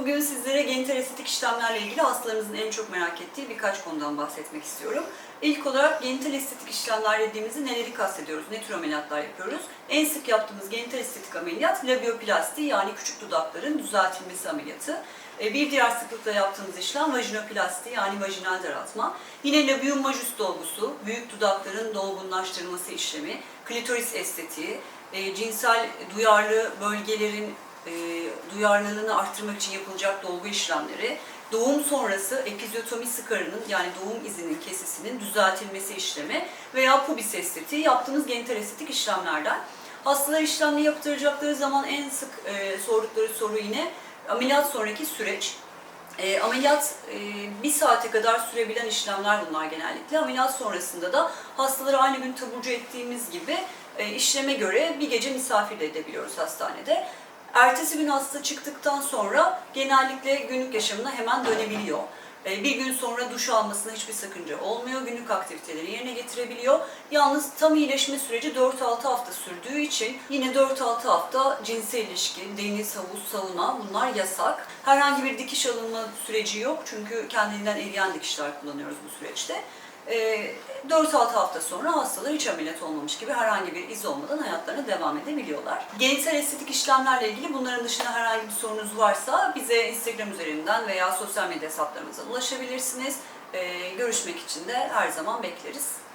Bugün sizlere genital estetik işlemlerle ilgili hastalarımızın en çok merak ettiği birkaç konudan bahsetmek istiyorum. İlk olarak genital estetik işlemler dediğimizde neleri kastediyoruz, ne tür ameliyatlar yapıyoruz? En sık yaptığımız genital estetik ameliyat labioplasti yani küçük dudakların düzeltilmesi ameliyatı. E, bir diğer sıklıkla yaptığımız işlem vajinoplasti yani vajinal daraltma. Yine labium majus dolgusu, büyük dudakların dolgunlaştırılması işlemi, klitoris estetiği, e, cinsel duyarlı bölgelerin e, duyarlılığını arttırmak için yapılacak dolgu işlemleri, doğum sonrası epizyotomi sıkarının yani doğum izinin kesisinin düzeltilmesi işlemi veya pubis estetiği yaptığımız genital estetik işlemlerden. Hastalar işlemini yaptıracakları zaman en sık e, sordukları soru yine ameliyat sonraki süreç. E, ameliyat e, bir saate kadar sürebilen işlemler bunlar genellikle. Ameliyat sonrasında da hastaları aynı gün taburcu ettiğimiz gibi e, işleme göre bir gece misafir de edebiliyoruz hastanede. Ertesi gün hasta çıktıktan sonra genellikle günlük yaşamına hemen dönebiliyor. E, Bir gün sonra duş almasına hiçbir sakınca olmuyor. Günlük aktiviteleri yerine getirebiliyor. Yalnız tam iyileşme süreci 4-6 hafta sürdüğü için yine 4-6 hafta cinsel ilişki, deniz, havuz, sauna bunlar yasak. Herhangi bir dikiş alınma süreci yok çünkü kendinden eriyen dikişler kullanıyoruz bu süreçte. E, 4-6 hafta sonra hastalar hiç ameliyat olmamış gibi herhangi bir iz olmadan hayatlarına devam edebiliyorlar. Genital estetik işlemlerle ilgili bunların dışında herhangi bir sorunuz varsa bize Instagram üzerinden veya sosyal medya hesaplarımıza ulaşabilirsiniz. E, görüşmek için de her zaman bekleriz.